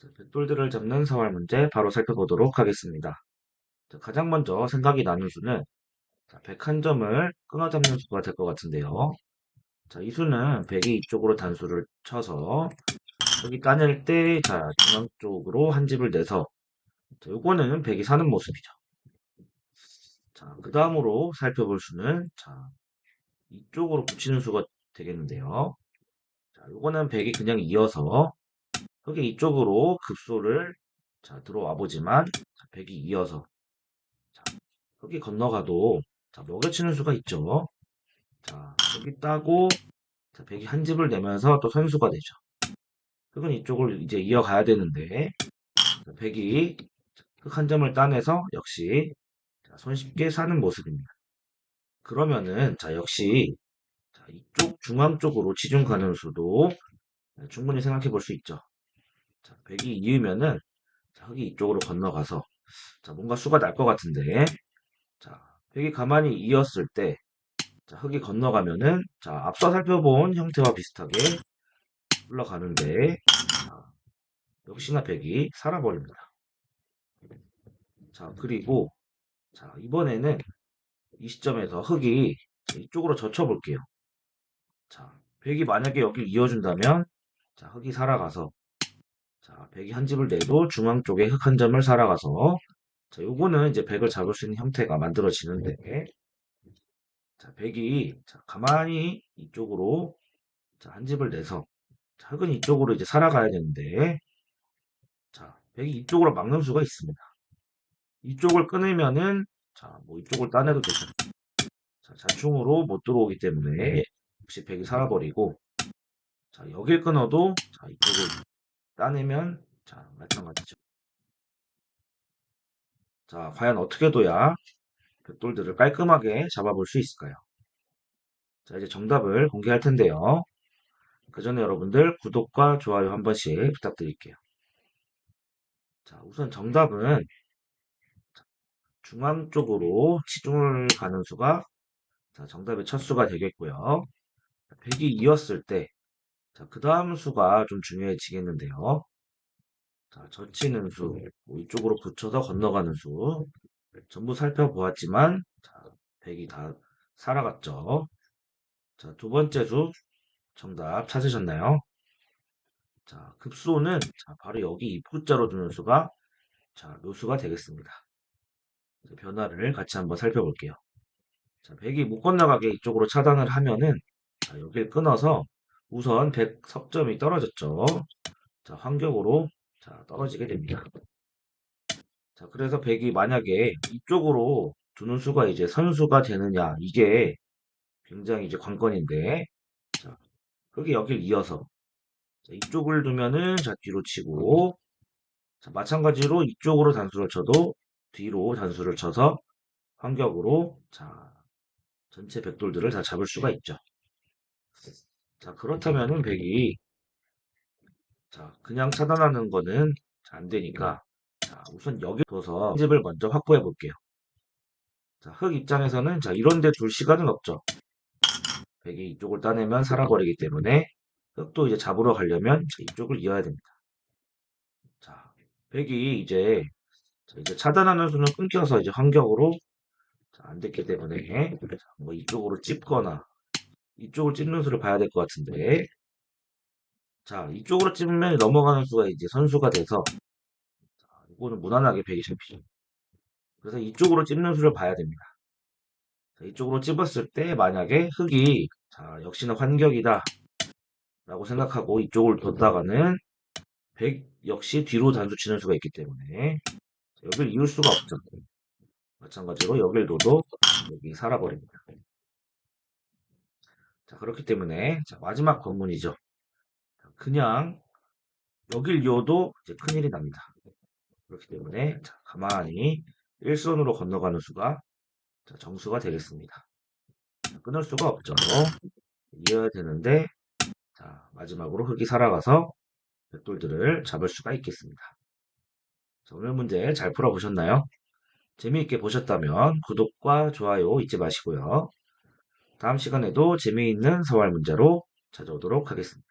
자, 백돌들을 잡는 생활 문제 바로 살펴보도록 하겠습니다. 자, 가장 먼저 생각이 나는 수는 자, 101점을 끊어잡는 수가 될 것 같은데요. 자, 이 수는 100이 이쪽으로 단수를 쳐서 여기 따낼 때 자, 중앙 쪽으로 한 집을 내서 자, 요거는 100이 사는 모습이죠. 자, 그 다음으로 살펴볼 수는 자, 이쪽으로 붙이는 수가 되겠는데요. 자, 요거는 100이 그냥 이어서 흙이 이쪽으로 급소를 자, 들어와 보지만 자, 100이 이어서 자, 흙이 건너가도 자, 먹여치는 수가 있죠. 자, 여기 따고 자, 100이 한 집을 내면서 또 선수가 되죠. 흙은 이쪽을 이제 이어가야 되는데 자, 100이 흙한 점을 따내서 역시 자, 손쉽게 사는 모습입니다. 그러면은 자 역시 자, 이쪽 중앙 쪽으로 지중 가는 수도 충분히 생각해 볼 수 있죠. 자, 100이 이으면은 자, 흙이 이쪽으로 건너가서 자, 뭔가 수가 날 것 같은데 자, 100이 가만히 이었을 때 자, 흙이 건너가면은 자, 앞서 살펴본 형태와 비슷하게 흘러가는데 자, 역시나 100이 살아버립니다. 자, 그리고 자, 이번에는 이 시점에서 흙이 자, 이쪽으로 젖혀 볼게요. 자, 100이 만약에 여길 이어준다면 자, 흙이 살아가서 자, 100이 한 집을 내도 중앙 쪽에 흙한 점을 살아가서 자, 요거는 이제 100을 잡을 수 있는 형태가 만들어지는데 자, 100이 자, 가만히 이쪽으로 자, 한 집을 내서 자, 흙은 이쪽으로 이제 살아가야 되는데 자, 100이 이쪽으로 막는 수가 있습니다. 이쪽을 끊으면은 자, 뭐 이쪽을 따내도 되죠. 자, 자충으로 못 들어오기 때문에 역시 100이 살아버리고 자, 여길 끊어도 자, 이쪽을 따내면 자, 마찬가지죠. 자, 과연 어떻게 둬야 벽돌들을 깔끔하게 잡아볼 수 있을까요? 자, 이제 정답을 공개할 텐데요. 그 전에 여러분들 구독과 좋아요 한 번씩 부탁드릴게요. 자, 우선 정답은 중앙 쪽으로 치중을 가는 수가 자, 정답의 첫 수가 되겠고요. 100이 이었을 때, 자, 그 다음 수가 좀 중요해지겠는데요. 자, 젖히는 수, 뭐 이쪽으로 붙여서 건너가는 수, 전부 살펴보았지만, 자, 100이 다 살아갔죠. 자, 두 번째 수, 정답 찾으셨나요? 자, 급소는, 자, 바로 여기 입구자로 두는 수가, 자, 묘수가 되겠습니다. 변화를 같이 한번 살펴볼게요. 자, 100이 못 건너가게 이쪽으로 차단을 하면은, 자, 여기를 끊어서 우선 100 석점이 떨어졌죠. 자, 환경으로 자, 떨어지게 됩니다. 자, 그래서 100이 만약에 이쪽으로 두는 수가 이제 선수가 되느냐, 이게 굉장히 이제 관건인데, 자, 그게 여길 이어서, 자, 이쪽을 두면은, 자, 뒤로 치고, 자, 마찬가지로 이쪽으로 단수를 쳐도 뒤로 단수를 쳐서 환격으로, 자, 전체 백돌들을 다 잡을 수가 있죠. 자, 그렇다면은 100이 자, 그냥 차단하는 거는 안 되니까 자, 우선 여기 둬서 집을 먼저 확보해 볼게요. 자, 흙 입장에서는 자, 이런 데 둘 시간은 없죠. 100이 이쪽을 따내면 살아버리기 때문에 흙도 이제 잡으러 가려면 자, 이쪽을 이어야 됩니다. 자, 100이 이제 자, 이제 차단하는 수는 끊겨서 이제 환경으로 자, 안 됐기 때문에 자, 뭐 이쪽으로 찝거나 이쪽을 찝는 수를 봐야 될 것 같은데 자 이쪽으로 찝으면 넘어가는 수가 이제 선수가 돼서 자, 이거는 무난하게 100이 잡히죠. 그래서 이쪽으로 찝는 수를 봐야 됩니다. 자, 이쪽으로 찝었을 때 만약에 흙이 자 역시나 환격이다 라고 생각하고 이쪽을 뒀다가는 100 역시 뒤로 단수 치는 수가 있기 때문에 여기를 이을 수가 없죠. 마찬가지로 여길 둬도 여기 살아버립니다. 자, 그렇기 때문에 자, 마지막 관문이죠. 그냥 여길 이어도 이제 큰일이 납니다. 그렇기 때문에 자, 가만히 일선으로 건너가는 수가 자, 정수가 되겠습니다. 자, 끊을 수가 없죠. 이어야 되는데 자, 마지막으로 흙이 살아가서 백돌들을 잡을 수가 있겠습니다. 자, 오늘 문제 잘 풀어보셨나요? 재미있게 보셨다면 구독과 좋아요 잊지 마시고요. 다음 시간에도 재미있는 서울 문제로 찾아오도록 하겠습니다.